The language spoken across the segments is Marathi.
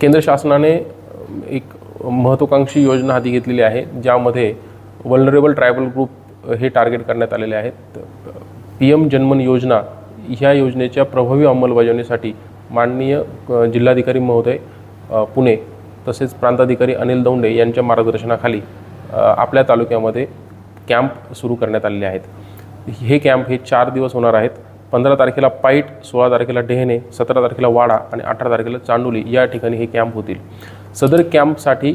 केंद्र शासनाने एक महत्त्वाकांक्षी योजना हाती घेतलेली आहे ज्यामध्ये वल्नरेबल ट्रायबल ग्रुप हे टार्गेट करण्यात आलेले आहेत. पी एम जनमन योजना ह्या योजनेच्या प्रभावी अंमलबजावणीसाठी माननीय जिल्हाधिकारी महोदय पुणे तसेच प्रांताधिकारी अनिल दौंडे यांच्या मार्गदर्शनाखाली आपल्या तालुक्यामध्ये कॅम्प सुरू करण्यात आलेले आहेत. हे कॅम्प हे चार दिवस होणार आहेत. पंधरा तारखेला पाईट सोळा तारखेला डेहणे सतरा तारखेला वाडा आणि अठरा तारखेला चांडोली या ठिकाणी हे कॅम्प होतील. सदर कॅम्पसाठी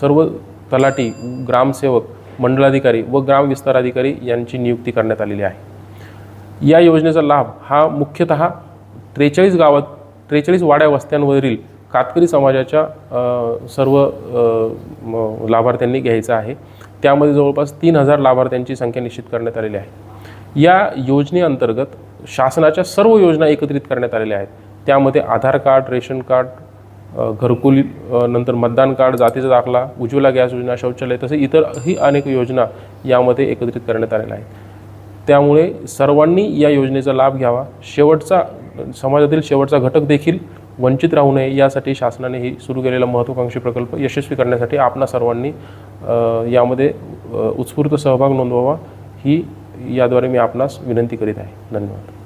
सर्व तलाठी ग्रामसेवक मंडळाधिकारी व ग्राम विस्तार अधिकारी यांची नियुक्ती करण्यात आलेली आहे. या योजनेचा लाभ हा मुख्यतः त्रेचाळीस गावात त्रेचाळीस वाड्या वस्त्यांवरील कातकरी समाजाच्या सर्व लाभार्थ्यांनी घ्यायचा आहे. त्यामध्ये जवळपास तीन हजार लाभार्थ्यांची संख्या निश्चित करण्यात आलेली आहे. या योजनेअंतर्गत शासनाच्या सर्व योजना एकत्रित करण्यात आलेल्या आहेत. त्यामध्ये आधार कार्ड रेशन कार्ड घरकुल नंतर मतदान कार्ड जातीचा दाखला उज्ज्वला गॅस योजना शौचालय तसे इतरही अनेक योजना यामध्ये एकत्रित करण्यात आलेल्या आहेत. त्यामुळे सर्वांनी या योजनेचा लाभ घ्यावा. शेवटचा समाजातील शेवटचा घटक देखील वंचित राहू नये यासाठी शासनाने ही सुरू केलेला महत्त्वाकांक्षी प्रकल्प यशस्वी करण्यासाठी आपणा सर्वांनी यामध्ये उत्स्फूर्त सहभाग नोंदवावा. ही याद्वारे मी आपणास विनंती करीत आहे. धन्यवाद.